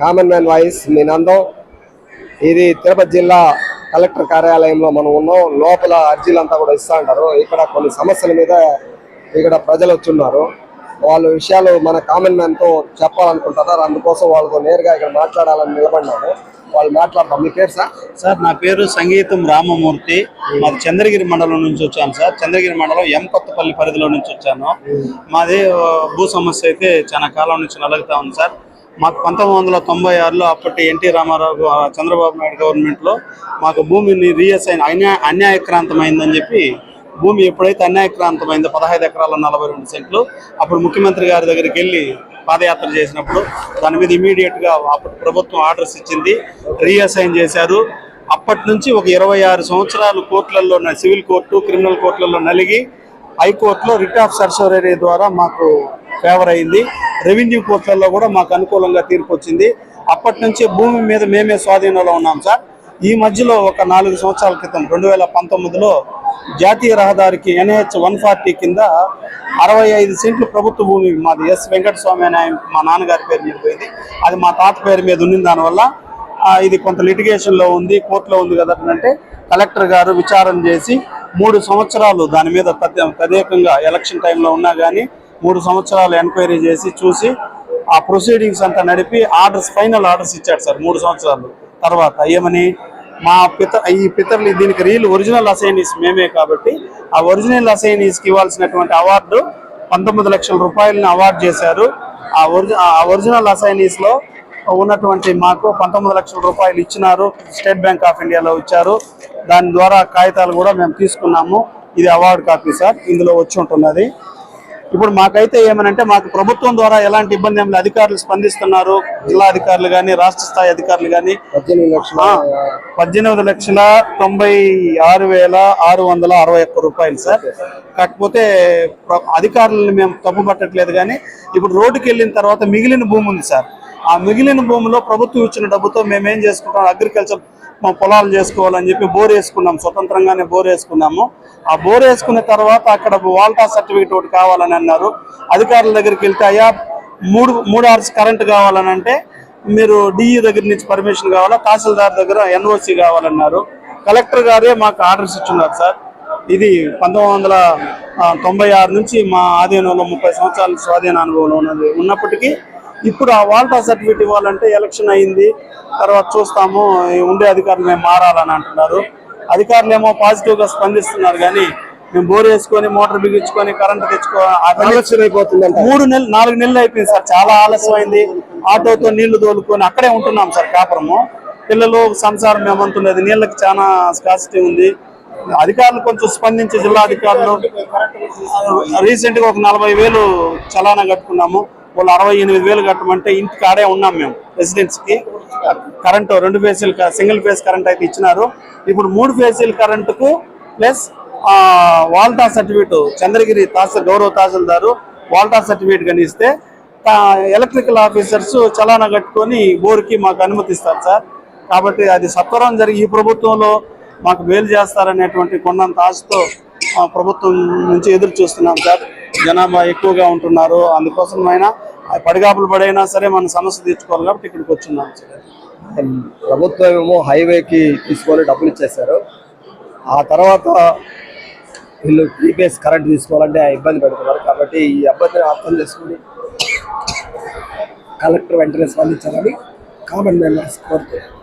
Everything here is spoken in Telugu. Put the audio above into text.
కామన్ మ్యాన్ వాయిస్ మీ నందం. ఇది తిరుపతి జిల్లా కలెక్టర్ కార్యాలయంలో మనం ఉన్నాం. లోపల అర్జీలంతా కూడా ఇస్తా ఉంటారు ఇక్కడ కొన్ని సమస్యల మీద ఇక్కడ ప్రజలు వచ్చున్నారు. వాళ్ళ విషయాలు మన కామన్ మ్యాన్తో చెప్పాలనుకుంటున్నారు? అందుకోసం వాళ్ళతో నేరుగా ఇక్కడ మాట్లాడాలని నిలబడినాము వాళ్ళు మాట్లాడతాం మీ పేరు సార్? సార్ నా పేరు సంగీతం రామమూర్తి. మాది చంద్రగిరి మండలం నుంచి వచ్చాను సార్. చంద్రగిరి మండలం ఎం కొత్తపల్లి పరిధిలో నుంచి వచ్చాను. మాది భూ సమస్య అయితే చాలా కాలం నుంచి నలుగుతా ఉంది సార్. మాకు పంతొమ్మిది వందల తొంభై ఆరులో అప్పటి ఎన్టీ రామారావు చంద్రబాబు నాయుడు గవర్నమెంట్లో మాకు భూమిని రీఅసైన్ అన్యాయ అన్యాయక్రాంతమైందని చెప్పి భూమి ఎప్పుడైతే అన్యాయక్రాంతమైందో పదహైదు ఎకరాల నలభై రెండు సెంట్లు అప్పుడు ముఖ్యమంత్రి గారి దగ్గరికి వెళ్ళి పాదయాత్ర చేసినప్పుడు దాని మీద ఇమీడియట్గా అప్పుడు ప్రభుత్వం ఆర్డర్స్ ఇచ్చింది రీఅసైన్ చేశారు. అప్పటి నుంచి ఒక ఇరవై ఆరు సంవత్సరాలు కోర్టులలో సివిల్ కోర్టు క్రిమినల్ కోర్టులలో నలిగి హైకోర్టులో రిట్ ఆఫ్ సర్సరీ ద్వారా మాకు ఫేవర్ అయింది. రెవెన్యూ కోర్టులలో కూడా మాకు అనుకూలంగా తీర్పు వచ్చింది. అప్పటి నుంచి భూమి మీద మేమే స్వాధీనంలో ఉన్నాం సార్. ఈ మధ్యలో ఒక నాలుగు సంవత్సరాల క్రితం రెండు వేల పంతొమ్మిదిలో జాతీయ రహదారికి ఎన్హెచ్ వన్ ఫార్టీ కింద అరవై ఐదు సెంట్లు ప్రభుత్వ భూమి మాది ఎస్ వెంకటస్వామి అనే మా నాన్నగారి పేరు మీద పోయింది. అది మా తాత పేరు మీద ఉంది దానివల్ల ఇది కొంత లిటిగేషన్లో ఉంది కోర్టులో ఉంది కదా అంటే కలెక్టర్ గారు విచారణ చేసి మూడు సంవత్సరాలు దాని మీద తదేకంగా ఎలక్షన్ టైంలో ఉన్నా కానీ మూడు సంవత్సరాలు ఎంక్వైరీ చేసి చూసి ఆ ప్రొసీడింగ్స్ అంతా నడిపి ఆర్డర్స్ ఫైనల్ ఆర్డర్స్ ఇచ్చాడు సార్ మూడు సంవత్సరాలు. తర్వాత ఏమని మా పిత ఈ పితరులు దీనికి రీల్ ఒరిజినల్ అసైనీస్ మేమే కాబట్టి ఆ ఒరిజినల్ అసైనీస్కి ఇవ్వాల్సినటువంటి అవార్డు పంతొమ్మిది లక్షల రూపాయలని అవార్డు చేశారు. ఆ ఒరిజి ఆ ఒరిజినల్ అసైనీస్లో ఉన్నటువంటి మాకు పంతొమ్మిది లక్షల రూపాయలు ఇచ్చినారు. స్టేట్ బ్యాంక్ ఆఫ్ ఇండియాలో ఇచ్చారు. దాని ద్వారా కాగితాలు కూడా మేము తీసుకున్నాము. ఇది అవార్డు కాపీ సార్. ఇందులో వచ్చి ఉంటున్నది. ఇప్పుడు మాకైతే ఏమనంటే మాకు ప్రభుత్వం ద్వారా ఎలాంటి ఇబ్బంది ఏమి. అధికారులు స్పందిస్తున్నారు. జిల్లా అధికారులు కానీ రాష్ట్ర స్థాయి అధికారులు కానీ పద్దెనిమిది లక్షల తొంభై ఆరు వేల ఆరు వందల అరవై ఒక్క రూపాయలు సార్. కాకపోతే అధికారులను మేము తప్పు పట్టట్లేదు కానీ ఇప్పుడు రోడ్డుకి వెళ్ళిన తర్వాత మిగిలిన భూమి ఉంది సార్. ఆ మిగిలిన భూమిలో ప్రభుత్వం ఇచ్చిన డబ్బుతో మేము ఏం చేసుకుంటాం అగ్రికల్చర్ మా పొలాలు చేసుకోవాలని చెప్పి బోర్ వేసుకున్నాం. స్వతంత్రంగానే బోర్ వేసుకున్నాము. ఆ బోర్ వేసుకున్న తర్వాత అక్కడ వాల్టా సర్టిఫికేట్ ఒకటి కావాలని అన్నారు. అధికారుల దగ్గరికి వెళ్తే అయ్యా మూడు మూడు అవర్స్ కరెంట్ కావాలని అంటే మీరు డిఈ దగ్గర నుంచి పర్మిషన్ కావాలా? తహసీల్దార్ దగ్గర ఎన్ఓసి కావాలన్నారు. కలెక్టర్ గారే మాకు ఆర్డర్స్ ఇచ్చున్నారు సార్. ఇది పంతొమ్మిది వందల తొంభై ఆరు నుంచి మా ఆధీనంలో ముప్పై సంవత్సరాల స్వాధీన అనుభవం ఉన్నది. ఉన్నప్పటికీ ఇప్పుడు ఆ వాల్టా సర్టిఫికేట్ ఇవ్వాలంటే ఎలక్షన్ అయింది. తర్వాత చూస్తాము ఉండే అధికారులు మేము మారాలని అంటున్నారు. అధికారులు ఏమో పాజిటివ్గా స్పందిస్తున్నారు కానీ మేము బోర్ వేసుకొని మోటార్ బిగించుకొని కరెంట్ తెచ్చుకో అవన్నీ ఆలస్యం అయిపోతుందంట. మూడు నెలలు నాలుగు నెలలు అయిపోయింది సార్. చాలా ఆలస్యం అయింది ఆటోతో నీళ్ళు తోలుకొని అక్కడే ఉంటున్నాం సార్ కాపురము. పిల్లలు సంసారం మేమంటున్నది నీళ్ళకి చాలా స్కాసిటీ ఉంది. అధికారులు కొంచెం స్పందించి జిల్లా అధికారులు రీసెంట్గా ఒక నలభై వేలు చలానా కట్టుకున్నాము. వాళ్ళు అరవై ఎనిమిది వేలు కట్టమంటే ఇంటికి ఆడే ఉన్నాం మేము రెసిడెన్స్కి. కరెంటు రెండు ఫేజీలు సింగిల్ ఫేజ్ కరెంట్ అయితే ఇచ్చినారు. ఇప్పుడు మూడు ఫేజీల కరెంటుకు ప్లస్ వాల్టా సర్టిఫికేట్ చంద్రగిరి తహసీల్ గౌరవ తహసీల్దారు వాల్టా సర్టిఫికేట్ కానీ ఇస్తే ఎలక్ట్రికల్ ఆఫీసర్స్ చలానా కట్టుకొని బోర్కి మాకు అనుమతిస్తారు సార్. కాబట్టి అది సత్వరం జరిగి ఈ ప్రభుత్వంలో మాకు మేలు చేస్తారనేటువంటి కొన్నంత ఆశతో ప్రభుత్వం నుంచి ఎదురు చూస్తున్నాం సార్. జనాభా ఎక్కువగా ఉంటున్నారు. అందుకోసం అయినా పడిగాపులు పడైనా సరే మన సమస్య తీర్చుకోవాలి కాబట్టి ఇక్కడికి వచ్చున్నాం ప్రభుత్వం ఏమో హైవేకి తీసుకొని డబ్బులు ఇచ్చేసారు ఆ తర్వాత వీళ్ళు టీపీఎస్ కరెంట్ తీసుకోవాలంటే ఆ ఇబ్బంది పెడుతున్నారు. కాబట్టి ఈ అబ్బాయిని అర్థం చేసుకుని కలెక్టర్ వెంటనే స్పందించాలని కామన్ మెంబర్స్ కోరుతున్నారు